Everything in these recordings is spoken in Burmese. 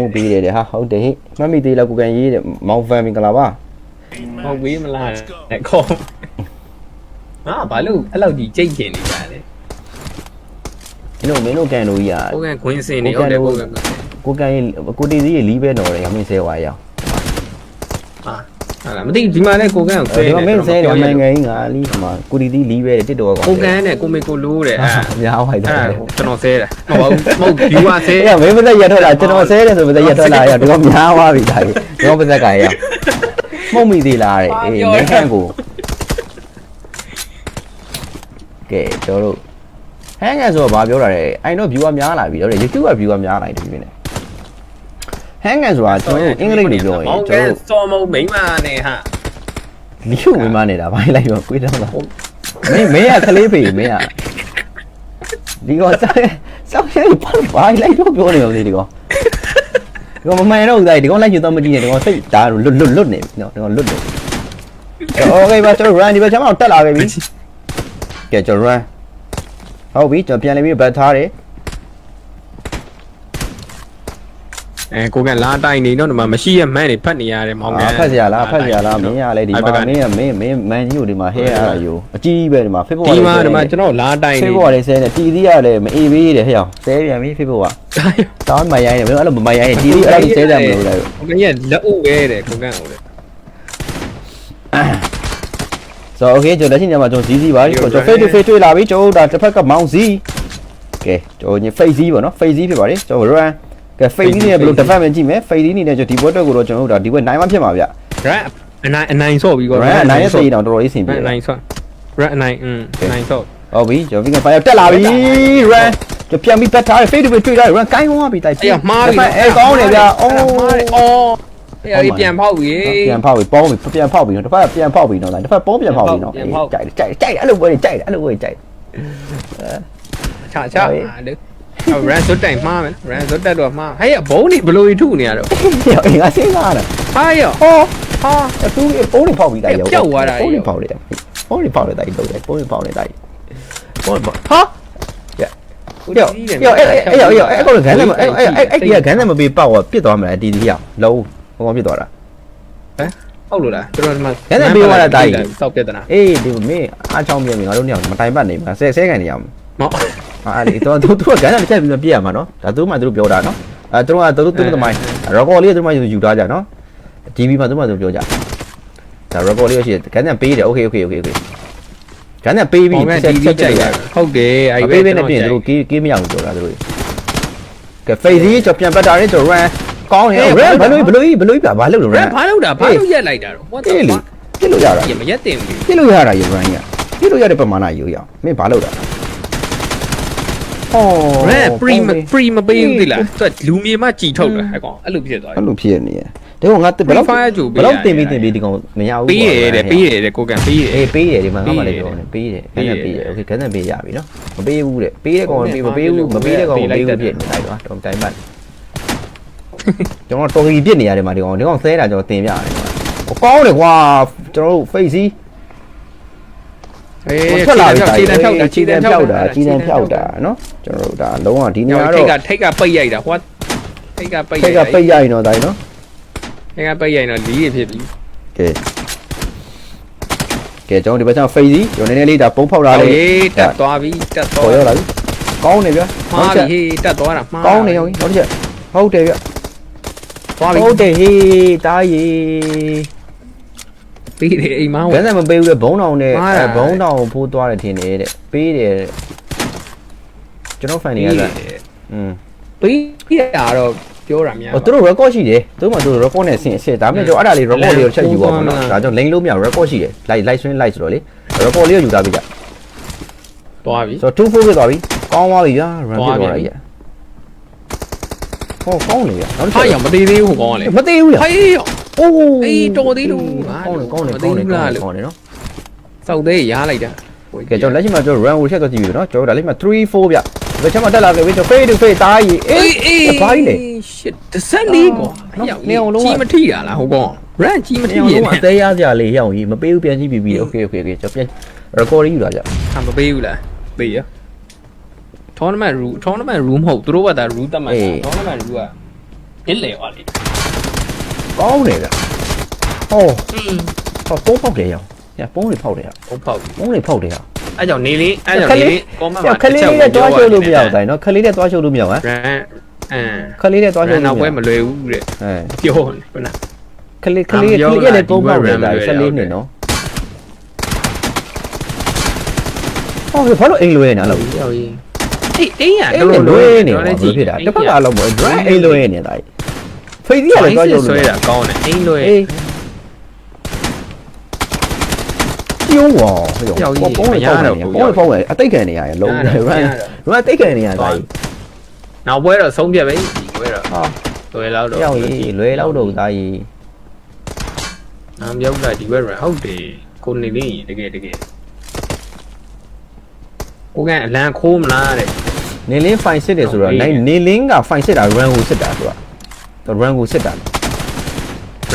ဟုတ်ပြီတယ်ဟာဟုတ်တယ်ဟိမှတ်မိသေးလားကိုကန်ရေးတယ်မောင်ဖန်မင်္ဂလာပါဟုတ်ပြီမလားတဲ့ခေါ်ဟာဘာလို့အဲ့လောက်ကြီးကြိတ်ကျင်နေကြလဲမင်းတို့မင်းတို့ကန်လို့ကြီးอ่ะကိုကန်ခွင်းစင်နေဟုတ်တယ်ကိုကန်ကိုကန်ရေးကိုတီစီရေးလီးပဲတော်တယ်မင်းဆဲဝါရအောင်ဟာ ဟာလားမသိဒီမှာလဲကိုကန်ကိုဆဲဒီမှာမင်းဆဲတယ်နိုင်ငံကြီးငါလီးဟိုမှာကိုတီစီလီးပဲတစ်တော်ကောင်ကိုကန်နဲ့ကိုမေကိုလိုးတယ်အဲ့များဝိုက်တယ်အဲ့ကျွန်တော်ဆဲတာမဟုတ်ဘူးမဟုတ်ဒီဝါဆဲအေးမင်းမသက်ရထွက်လာကျွန်တော်ဆဲတယ်ဆိုမသက်ရထွက်လာရဒီကောင်များသွားပြီဒါကြီးဒီကောင်ပါသက်ကရမှုတ်မိသေးလားတဲ့အေးမင်းခန့်ကိုကဲကျွန်တော်တို့ဟန်ငယ်ဆိုတော့ဘာပြောတာလဲအိုင်တော့ view ကများလာပြီတော့ YouTube က view ကများလာတယ်ဒီပြင်းနဲ့ ဟန်ငယ်ဆိုတာကျွန်တော်တို့အင်္ဂလိပ်လိုပြောရင် မောင် ကျွန် ကန် တော်တို့ စော်မုံမိမနဲ့ဟာ လီယိုဝင်မနေတာဘာလိုက်တော့ကိုယ်တော့လားမင်းမင်းကကလေးဖေးမင်းကဒီကောစောက်စောက်ရှိဘာဘာလိုက်တော့ပြောနေအောင်လေဒီကောဒီကောမမှန်တော့ဦးသားဒီကောလိုက်ယူတော့မကြည့်နဲ့ဒီကောစိတ်ဒါလွတ်လွတ်လွတ်နေပြီနော်ဒီကောလွတ်နေโอเคပါကျွန်တော် run ဒီဘက်ကျွန်တော်တက်လာခဲ့ပြီကဲကျွန်တော် run ဟုတ်ပြီကျွန်တော်ပြန်လည်ပြီးဘတ်ထားတယ် အဲကိုကန်လာတိုင်နေတော့ဒီမှာမရှိရမှန်းနေဖတ်နေရတယ်မောင်ကန်ဖတ်စရာလားဖတ်စရာလားမင်းရလေဒီမှာမင်းကမင်းမင်းမန်ကြီးကိုဒီမှာဟဲရတာယူအကြီးပဲဒီမှာ Facebook ဒီမှာဒီမှာကျွန်တော်လာတိုင်နေ Facebook လေးဆဲနေတီသီးရလေမအေးပေးတယ်ဟဲ့အောင်ဆဲပြန်ပြီ Facebook ကတောင်းမရိုင်းနေမင်းအဲ့လိုမရိုင်းနေတီသီးအဲ့လိုဆဲတယ်မလို့လေကိုကန်ရဲ့လက်ဥပဲတဲ့ကိုကန်ဟုတ်တယ်ဆိုတော့ okay ကျွန်တော်လက်ရှိညမှာကျွန်တော်ဇီးဇီးပါကျွန်တော် face to face တွေ့လာပြီကျွန်တော်ဒါတစ်ဖက်ကမောင်ဇီးကဲကျွန်တော်ည face ဇီးပေါ့နော် face ဇီးဖြစ်ပါတယ်ကျွန်တော် run ကဲ face ဇီးနဲ့ဘယ်လိုတစ်ဖက်မှကြည့်မယ် face ဇီးနေနဲ့ကျွန်တော်ဒီဘွက်တော့ကိုတော့ကျွန်တော်တို့ဒါဒီဘွက်နိုင်မှဖြစ်မှာဗျရအနိုင်အနိုင်ဆော့ပြီးကွာ run နိုင်ရဲ့စိတ်တောင်တော်တော်လေးဆင်ပြေအနိုင်ဆော့ရအနိုင်อืมအနိုင်ဆော့ဟုတ်ပြီကျွန်တော် vegan fire တက်လာပြီ run ကျွန်တော်ပြန်ပြီးပတ်ထားတယ် face to face တွေ့လာတယ် run ကိုင်းသွားပြီတိုက်အဲ့ရမှားပြီအဲကောင်းတယ်ဗျအော်မှားတယ်အော်အဲ့ဒီပြန်ဖောက်ပြီပြန်ဖောက်ပြီပေါင်းပြီပြန်ဖောက်ပြီနော်တစ်ဖက်ကပြန်ဖောက်ပြီနော်တစ်ဖက်ပေါင်းပြန်ဖောက်ပြီနော်ပြန်ဖောက်ကြိုက်တယ်ကြိုက်တယ်ကြိုက်တယ်အဲ့လိုပဲကြိုက်တယ်အဲ့လိုပဲကြိုက်ချာချာလေ ရန်ဇွတ်တိုင်မှားမယ်ရန်ဇွတ်တက်တော့မှားဟဲ့ဘုံနေဘလို့ထုနေရတော့တယ်အင်္ဂါစင်းလာတာဟာရဟောဟာအတူပုံးနေဖောက်ပြီးတိုက်ရောပျောက်သွားတာပုံးနေဖောက်လိုက်ပုံးနေဖောက်လိုက်တိုက်တော့ပုံးနေဖောက်လိုက်တိုက်ပုံးနေဖောက်ဟာယောယောအဲ့အဲ့ယောယောအဲ့ကောဂန်းနဲ့အဲ့အဲ့အဲ့အဲ့ဒီကဂန်းနဲ့မပေးပေါက်ပြစ်သွားမလားတီတီရောက်လုံးဘောကောပြစ်သွားတာဟုတ်လို့လားကျွန်တော်ဒီမှာရန်တဲ့ပေးသွားတာတာကြီးစောက်ပြတ်တနာအေးဒီမင်းအားချောင်းပြမြင်ငါတို့ညမတိုင်ပတ်နေမှာဆဲဆဲကန်နေရအောင် နော်အဲ့လေတော့သူကကန်တာတစ်ချက်ပြီးတော့ပြည့်ရမှာနော်ဒါသူမှသူတို့ပြောတာနော်အဲသူတို့ကသူတို့သူတို့တမိုင်း record လေးသူတို့မှယူထားကြနော် DB မှာသူတို့မှသူတို့ပြောကြဒါ record လေးရရှိတယ်ကန်တာပေးတယ် okay okay okay okay ကန်တာပေးပြီးတစ်ချက်တစ်ချက်ကြိုက်ဟုတ်တယ်အဲ့ပဲပေးပေးနဲ့ပြင်သူတို့ကေးကေးမရဘူးပြောတာသူတို့ကဲ phase ကြီးကျွန်ပြန်ပတ်တာနဲ့ကျွန် run ကောင်းရင် run ဘလို့ဘလို့ဘလို့ပြဘာလုပ်လို့ run ဘာလုပ်တာဘာလုပ်ရက်လိုက်တာတော့ what the fuck ပြစ်လို့ရတာမရက်တင်ဘူးပြစ်လို့ရတာရေ run ရပြစ်လို့ရတဲ့ပမာဏရေရအောင်မင်းဘာလုပ်တာ ဟော ရန် pre pre မပေးဘူးတိလားသူကလူမြေမကြည်ထုတ်တာအဲ့ကောင်အဲ့လိုဖြစ်သွား အဲ့ တယ် လိုဖြစ်နေတယ်ဒါကငါဘယ်လောက် Free Fire ကြိုပေး ဘယ်လောက် ရတယ် တင်ပြီးတင်ပြီးဒီကောင်မရဘူး ပေးရတယ်ပေးရတယ်ကိုကန်ပေးရ အေးပေးတယ်ဒီမှာငါမှလည်း ပေး ပြော တယ် နေပေးတယ် ပေး ခဏ တယ် ပေးတယ်โอเคခဏပေးရပြီနော်မပေးဘူးတဲ့ပေးတဲ့ကောင်ပေးမပေးဘူးမပေးတဲ့ကောင်မပေးဘူးပြစ်နေလိုက်တော့တော့တိုင်းမှတ်ကျွန်တော်တော်ကြီးပြစ်နေရတယ်မှာဒီကောင်ဒီကောင်ဆဲတာကျွန်တော်တင်ပြရတယ်ဟိုကောင်းတယ်ကွာကျွန်တော်တို့ face ကြီး အေးထွက်လာပြီခြေတန်းဖြောက်တာခြေတန်းဖြောက်တာခြေတန်းဖြောက်တာနော်ကျွန်တော်တို့ဒါလုံးဝဒီနေညောရာင်ထိတော့တ်ကထိတ်ကပိတ်ရိုက်တာ what ထိတ်ကပိတ်ထိတ်ကပိတ်ရရင်တော့ဒါနော်ထိတ်ကပိတ်ရိုက်တော့လီးရဖြစ်ပြီကဲကဲကျွန်တော်ဒီဘက်ကျတော့ face ကြီးကျွန်တော်နည်းနည်းလေးဒါပုံဖောက်လာဟေးလေးတက်သွားပြီတက်သွားပေါ်ရောက်လာပြီကောင်းနေဗျာမှားပြီဟေးတက်သွားတာမှားကောင်းနေရောဟုတ်တယ်ဟုတ်တယ်ဗျသွားပြီဟုတ်တယ်ဟေးတားရီ ပြီးတယ်အိမ်မောင်းဘယ်နဲ့မပေးဘူးလေဘုံတောင်နဲ့မှားတာဘုံတောင်ကိုဖိုးသွားတယ်ထင်တယ်တဲ့ပေးတယ်တဲ့ကျွန်တော်ဖန်နေရတာอืมပြီးရတော့ပြောတာများဟိုသူတို့ record ရှိတယ်သူတို့မှသူတို့ record နဲ့ဆင်အစ်ဒါပေမဲ့ကျွန်တော်အဲ့ဒါလေး record လေးကိုချက်ယူပါမယ်နော်ဒါကြောင့် link လို့မရ record ရှိတယ် live live stream live ဆိုတော့လေ record လေးကိုယူထားပေးကြသွားပြီဆိုတော့2 4ဖြစ်သွားပြီကောင်းသွားပြီဗျာ run ဖြစ်သွားတာကြီးဟောကောင်းနေဗျာနောက်တစ်ဟာချက်ရမသေးသေးဘူးကောင်းလေမသေးဘူးလားဟေး အိုးအေးတော်သေးလို့ကောင်းတယ်ကောင်းတယ်မသေးကောင်းတယ်ဘူးလားကောင်းတယ်နော်စောက်သေးရားလိုက်တာကဲကျွန်တော်လက်ရှိမှာကျွန်တော် run ကိုချက်တော့ကြည့်ပြီနော်ကျွန်တော်ဒါလေးမှာ3 4ဗျဘယ်ချက်မှတက်လာခဲ့ပြီကျွန်တော် face to face တားကြီးအေးအေးဘာကြီးလဲ shit 14ကွာနေအောင်လုံးဝကြီးမထိတာလားဟုတ်ကော run ကြီးမထိဒီရအောင်လုံးအသေးရစရာလေးရအောင်ကြီးမပေးဘူးပြန်ကြည့်ပြီးပြီ okay okay okay ကျွန်တော်ပြန် record ယူလာကြဟာမပေးဘူးလားပေးရ tournament room tournament room မဟုတ်သူတို့ကဒါ room တတ်မှတ်တာ tournament room ကပြစ်လေပါလေ ကောင်းတယ်ဗျဟောဟောပုံးဖောက်တယ်ရောညပုံးတွေဖောက်တယ်ရောဟုတ်ပေါ့ပုံးတွေဖောက်တယ်ရောအဲ့ကြောင့်နေလေးအဲ့ကြောင့်နေလေးကောမန့်ညခလေးလေးနဲ့တွားရှုပ်လို့မရဘူးတိုင်းနော်ခလေးနဲ့တွားရှုပ်လို့မရဘူးဟမ်ရန်အမ်ခလေးနဲ့တွားရှုပ်နောက်လို့မပွဲရမလွယ်ဘူးတဲ့အဲပြောနေခုန ခလေးခလေးခလေးရဲ့ပုံးဖောက်တယ်ဒါ14နှစ်နော်ဟောဘာလို့အိမ်လွဲနေလဲရောက်ရင်အေးအေးရအဲ့လိုလွဲနေဘာလို့ဖြစ်တာတစ်ဖက်ကလောက်ပေါ့ dry အိမ်လွဲနေတာ ဖိတ်ကြီးကလည်းတွားရှုပ်ဆွဲလို့တာကောင်းတယ်အိမ်လွယ်အေးကျုံးဝါဟိုပုံးတွေဖောက်နေပုံးတွေဖောက်နေအတိတ်ခံနေရတယ်လုံး run run တိတ်ခံနေရတာကြီးနောက်ပွဲတော့ဆုံးပြပဲဒီပွဲတော့ဟာလွယ်လောက်တော့ရောက်ကြီးလွယ်လောက်တော့သားကြီးနားပြောက်တာဒီပွဲရဟုတ်တယ်ကိုနေလေးတကယ်တကယ်ကိုကအလန်ခိုးမလားတဲ့နေလင်း fine စစ်တယ်ဆိုတော့နိုင်နေလင်းက fine စစ်တာ run ကိုစစ်တာသူက run ကိုစစ်တာ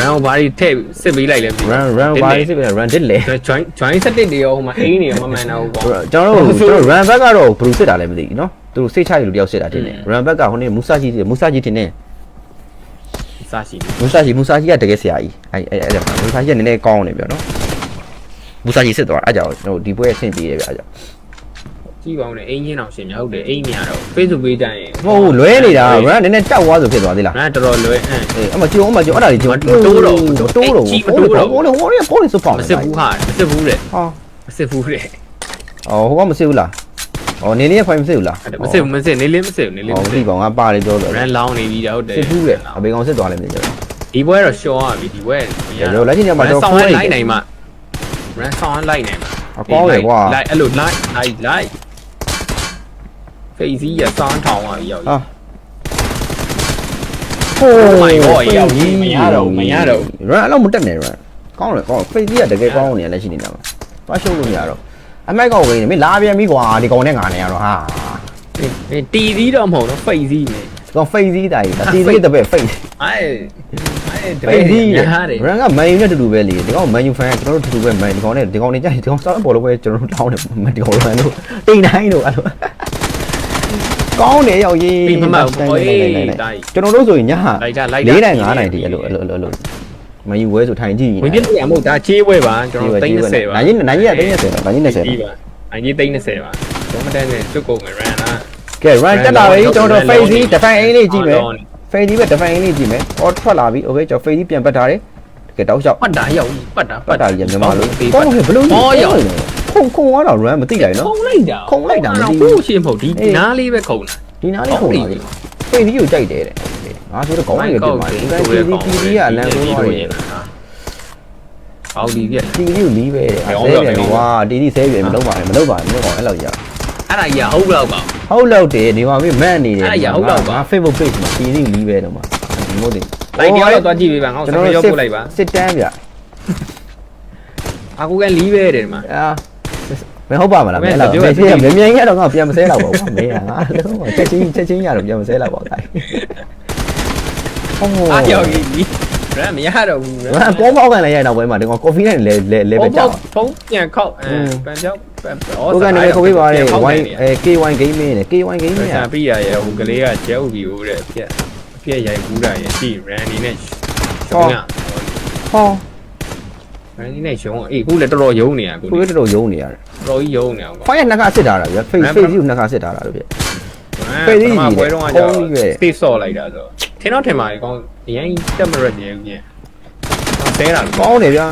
round ဘာတွေထည့်စစ်ပေးလိုက်လဲ run run ဘာစစ်ပဲ run တစ်လေ join join စတစ်တွေရောဟိုမှာအိင်းနေရောမမှန်တော့ဘူးပေါ့ ကျွန်တော်တို့ကျွန်တော် run back ကတော့ဘယ်လိုစစ်တာလဲမသိဘူးเนาะသူတို့စိတ်ချရလူတယောက်စစ်တာတင်တယ် run back ကဟိုနေ့မူဆာကြီးမူဆာကြီးတင်တယ် စားရှိတယ် မူဆာကြီးမူဆာကြီးကတကယ်ဆရာကြီးအဲအဲအဲ့ဒါမူဆာကြီးကနည်းနည်းကောင်းတယ်ပြောနော်မူဆာကြီးစစ်သွားအဲ့ကြောင့်ကျွန်တော်ဒီပွဲအဆင်ပြေတယ်ဗျအဲ့ကြောင့် ကြည့်ပါဦးလေအိင်းချင်းအောင်ရှင်များဟုတ်တယ်အိင်းများတော့ Facebook ပေးကြရင်မဟုတ်လွဲနေတာ run နည်းနည်းတောက်သွားဆိုဖြစ်သွားသေးလားငါတော်တော်လွယ်အမ်အေးအမကြုံအမကြုံအဲ့ဒါကြီးကြုံတိုးတော့ဟိုလေဟိုလေဟိုလေစပေါ့မစစ်ဘူးဟာမစစ်ဘူးတဲ့ဟာမစစ်ဘူးတဲ့အော်ဟိုကမစစ်ဘူးလားအော်နေလေးဖိုင်မစစ်ဘူးလားမစစ်ဘူးမစစ်နေလေးမစစ်ဘူးနေလေးမဟောစစ်ဒီကောင်ကပါလေပြောလို့ရန်လောင်းနေပြီတော့ဟုတ်တယ်စစ်ဘူးလေအဘေကောင်စစ်သွားလိမ့်မယ်ကျွန်တော်ဒီပွဲတော့ရှော့ရပြီဒီပွဲကျွန်တော်လက်ချင်းထဲမှာတော့ဆောဖိုးင်းနေလိုက်နိုင်မှာရန်ဆောင်းလိုက်နိုင်မှာအကောင်းလေကွာလိုက်အဲ့လိုလိုက်လို က်လိုက်ဖေးစီးရစောင်းထောင်သွားပြီရောက်ဟာဟို my god ရောက်ကြီးမရတော့ဘူးမရတော့ဘူး run အဲ့လိုမတက်နဲ့ run ကောင်းတယ်ကောင်းဖိတ်ကြီးကတကယ်ကောင်းနေလက်ရှိနေတာမှာသွားရှုပ်လို့မရတော့အမိုက်ကောက်ဝင်နေမင်းလာပြန်ပြီကွာဒီကောင်နဲ့ငါနဲ့ရတော့ဟာတီသီးတော့မဟုတ်တော့ဖိတ်စီးမယ်ဒီကောင်ဖိတ်ကြီးတိုင်းတီးသေးတပည့်ဖိတ်အဲအဲတဖိတ်ကြီးဟာတယ် run ကမန်ယူနဲ့တူတူပဲလေဒီကောင်မန်ယူဖန်ကျွန်တော်တို့တူတူပဲမန်ဒီကောင်နဲ့ဒီကောင်နဲ့ကြိုက်ဒီကောင်စောင်းဘောလုံးပဲကျွန်တော်တို့တောင်းတယ်ဒီကောင် run တို့တိန်တိုင်းတို့အဲ့လို ကောင်းတယ်ရောက်ကြီးပြီးမှမဟုတ်အေးတိုင်းကျွန်တော်တို့ဆိုရင်ညဟာလိုက်တာလိုက်၄တိုင်း၅တိုင်းဒီအဲ့လိုအဲ့လိုအဲ့လိုမန်ယူဝဲဆိုထိုင်ကြည့်ဝင်ပြည့်ရမဟုတ်ဒါချေးပွဲပါကျွန်တော်30ပါနိုင်ကြီးနိုင်ကြီးက30ပါနိုင်ကြီး20ကြီးပါအကြီး30ပါကျွန်တော်မတန်းနဲ့ကျွတ်ကုန်မယ် run လားကဲ run တက်လာပြီကျွန်တော်တို့ face ကြီး define အင်းလေးကြည့်မယ် face ကြီးပဲ define အင်းလေးကြည့်မယ် or ထွက်လာပြီ okay ကျွန်တော် face ကြီးပြန်ပတ်ထားတယ်တကယ်တောက်လျှောက်ပတ်တာရောက်ပတ်တာပတ်တာကြီးမြန်မာလိုပေးကောပတ်င်းတယ်ဘလို့အော်ရောက် ခုံခုံတော့ run မသိလိုက်နော်ခုံလိုက်တာခုံလိုက်တာမသိဘူးဘူးရှင်းမဟုတ်ဒီနားလေးပဲခုံတာဒီနားလေးခုံလာပြီ face ကြီးကိုကြိုက်တယ်တဲ့ငါဆိုတော့ကောင်းတယ်ပြင်ပါဒီက TV TV ကအလန်းဆိုတော့တယ်အော်ဒီပြက် TV ကိုလီးပဲတဲ့ဆဲပြန်ကွာ TV ဆဲပြန်မလုပ်ပါနဲ့မလုပ်ပါနဲ့မလုပ်ပါအဲ့လိုရအဲ့ဒါကြီးဟုတ်တော့ပါဟုတ်လို့တယ်ဒီမှာမင်းမန့်နေတယ်အဲ့ဒါရဟုတ်တော့ပါငါ Facebook page မှာ TV လီးပဲတော့မှာဒီမို့တယ်လိုက်တယောက်တော့သွားကြည့်ပေးပါငါ့ကျွန်ကိုတော်ဆက်တို့ရောက်ပို့လိုက်ပါစစ်တမ်းဗျအကူကလီးပဲတယ်ဒီမှာအာ မဟုတ်ပါမလားမမင်းင်းလားပြောမရင်းစီစီကမြင်မြင်ရတော့ငါပြန်မဆဲတော့ပါဘူးမင်းကငါလုံးချက်ချင်းချက်ချင်းရတော့ပြန်မဆဲတော့ပါဘူးတိုင်းဟောအားရောက်ကြီးရမ်းမရတော့ဘူးငါပေါ်ပေါက်ကန်လိုက်ရတော့ဘယ်မှာဒီကောင်ကော်ဖီနဲ့လဲလဲလဲပဲကြောက်ဖုန်းပြန်ခောက်အဲပန်ပြောက်ပန်ကိုကနေခေါ်ပေးပါလေ Y အဲ KY gaming နဲ့ KY gaming ဆာอ่ะပြရရဲ့ဟိုကလေးကကျဲဥပြီးဟိုတဲ့ပြက်ပြက်ရိုက်ဘူးတာရဲ့ရှိရန်ဒီနဲ့ရှုံးရဟောရန်ဒီနဲ့ရှုံးအေးခုလည်းတော်တော်ယုံနေရကိုကိုရတော်ယုံနေရတယ် တော်ကြီးယုံနေအောင်ခွားရနှစ်ခါစစ်ထားတာဗျ face face ကိုနှစ်ခါစစ်ထားတာလို့ပြပွဲတော့ကကြော state ဆော့လိုက်တာဆိုထင်းတော့ထင်ပါလေကောင်းအရင်တက်မရက်နေဦးညဆဲတာကောင်းတယ်ဗျာ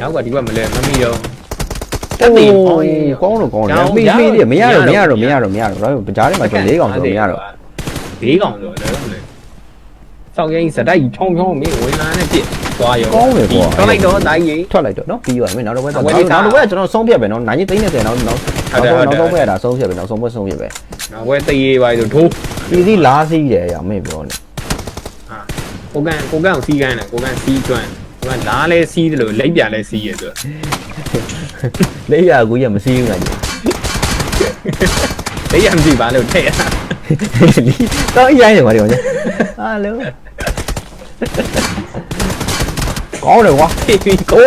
ရောက်ကဒီဘက်မလဲမမီတော့တက်ပြီကောင်းတော့ကောင်းတယ်မိမိလေးမရတော့မရတော့မရတော့မရတော့တော့ကြားထဲမှာကျွန်တော်၄កောင်ဆိုမရတော့၄កောင်ဆိုလည်းလေ စောက်ရင်စတိုက်ချောင်းချောင်းမင်းဝင်လာနဲ့ပြစ်သွားရောကောင်းတယ်ကွာတော့လိုက်တော့တိုင်းကြီးထွက်လိုက်တော့နော်ပြီးသွားပြီနောက်တော့ဘက်တော့ဝယ်နောက်လိုက်တာတော့ဘက်ကျွန်တော်ဆုံးဖြတ်ပဲနော်နိုင်ကြီးသိန်း30နောက်နောက်ဟုတ်တယ်နောက်ဟုတ်တယ်ဆုံးဘက်ဒါဆုံးဖြတ်ပဲနောက်ဆုံးဘက်ဆုံးဖြတ်ပဲနောက်ဝဲတရေပါဆိုထိုးပြည်စည်းလားစီးတယ်ရမင်းပြောနေဟာကိုကန်ကိုကန်ကိုစီးကိုင်းတယ်ကိုကန်စီးကျွမ်းကိုကန်လားလဲစီးတယ်လို့လက်ပြလဲစီးရဆိုလေးရကူရမစီးဘူးလားကြီးလက်ရမကြည့်ပါလို့ထည့်ရတော့ရိုင်းတယ်ကွာဒီကောင်ကြီးဟာလို့ ကောင်းတယ်ကွာပြီးပြီးโอ้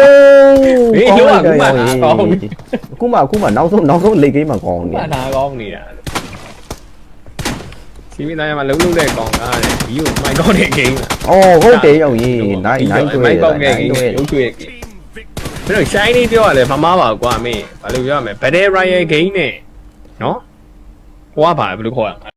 ဘေးရောကခုမှကောင်းပြီခုမှခုမှနောက်ဆုံးနောက်ဆုံးလိတ်ကိန်းမှာကောင်းနေဘာသာကောင်းနေတာစဒီမိသားရမှာလုံးလုံးတဲ့ကောင်ကားတဲ့ဒီကိုမိုက်ကောက်တဲ့ game အော်ဟုတ်တယ်ရောက်ရင်နိုင်နိုင်တွေ့မိုက်ရကောက်တဲ့နိုင် game တွေ့ရုပ်ချွေတဲ့ game ကျွန်တော် shiny ပြောရလဲမမားပါကွာမင်းဘာလို့ပြောရမလဲ battle royale game နဲ့နော်ဟိုကဘာဘယ်လိုခေါ်ရမလဲ